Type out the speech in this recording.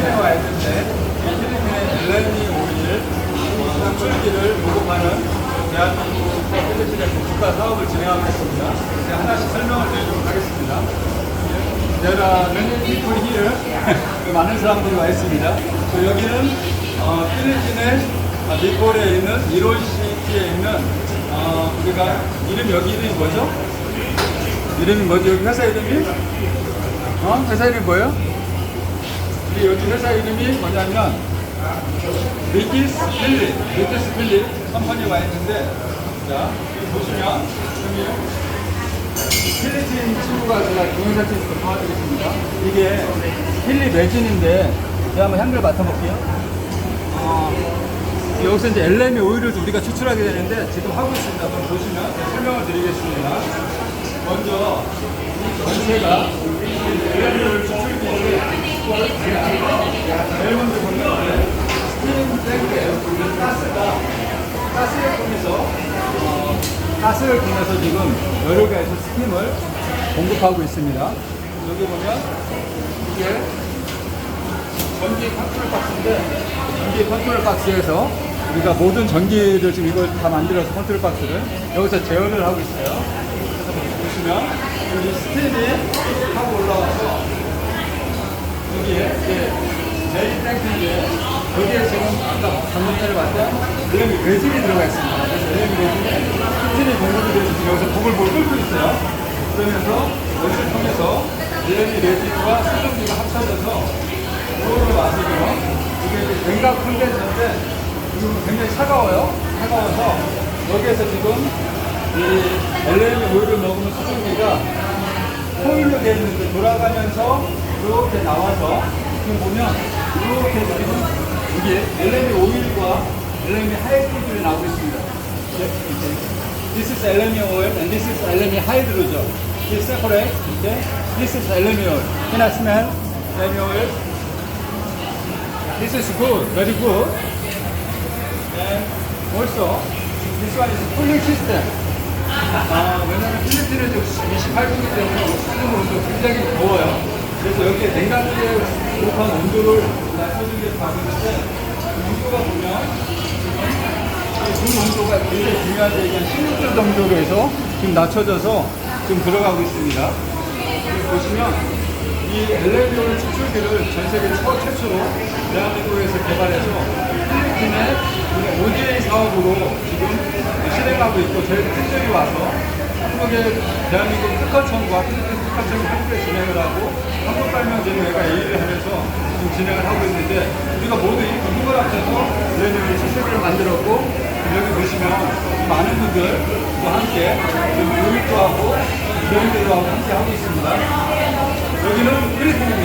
필리핀에 와 있는데 이 필리핀의 엘레니 오일 수출기를 보급하는 대한민국과 필리핀의 국가 사업을 진행하고 있습니다. 제가 하나씩 설명을 드리도록 하겠습니다. Many people here. 많은 사람들이 와 있습니다. 그 여기는 어, 필리핀의 아, 미콜에 있는 이로시티에 있는 어, 우리가 이름 여기 이름이 뭐죠? 이름이 뭐죠? 여기 회사 이름이? 어? 회사 이름이 뭐예요? 우리 여기 회사 이름이 뭐냐면 리키스 필리, 리키스 필리 컴퍼니가 있는데 자 보시면 여기 필리핀 친구가 제가 동영상 찍어서 도와드리겠습니다. 이게 필리 매진인데 제가 한번 향기를 맡아볼게요. 어, 여기서 이제 엘레미 오일을 우리가 추출하게 되는데 지금 하고 있습니다. 한번 보시면 설명을 드리겠습니다. 먼저 이 전체가 오일 추출기인데 제일 먼저 보면 스팀 탱크에 가스가 가스를 통해서 어, 가스를 통해서 지금 여러 개에서 스팀을 공급하고 있습니다. 여기 보면 이게 전기 컨트롤 박스인데 전기 컨트롤 박스에서 우리가 모든 전기를 지금 이걸 다 만들어서 컨트롤 박스를 여기서 제어를 하고 있어요. 그래서 보시면 여기 스팀이 하고 올라와서 여기에 이제 제일 탱크인 데 여기에 지금 아까 방금 전에 봤던 엘레미 레진이 들어가 있습니다. 그래서 엘레미 레진에 스팀이 공급이 돼서 지금 여기서 볼 끓고 있어요. 그러면서 여기를 통해서 엘레미 레진과 수증기가 합쳐져서 물을 마시고요. 이게 냉각 콘덴서인데 지금 굉장히 차가워요. 차가워서 여기에서 지금 이 엘레미 오일을 먹으면 수증기가 코일로 되어 있는데 돌아가면서 이렇게 나와서 지금 보면 이렇게 지금 여기 엘레미 오일과 엘레미 하이드로전이 나오고 있습니다. This is LME oil and this is LME hydrogen. This separate. Okay. This is LME oil. Can I smell LME oil? This is good, very good. And also, this one is cooling system. 아, 왜냐면 필리핀은 지금 28도이기 때문에 수능 온도 굉장히 더워요. 그래서 여기에 냉각기에 부족한 온도를 위해서 가고 있는데, 온도가 보면 지금 물 온도가 굉장히 중요한데 이게 16도 정도로 해서 지금 낮춰져서 지금 들어가고 있습니다. 여기 보시면 이 엘레비올 추출기를 전 세계 처, 최초로 대한민국에서 개발해서 필리핀의 ODA 사업으로 지금 실행하고 있고 저희 팀들이 와서 한국의 대한민국 특허청과 필리핀 특허청이 함께 진행을 하고 한국발명제도회가 A를 하면서 지금 진행을 하고 있는데 우리가 모두 이 부분을 합쳐서 엘레비올 추출기를 만들었고 여기 보시면 많은 분들과 함께 교육도 하고 이런들도 하고 함께 하고 있습니다. 여기는 필리핀입니다.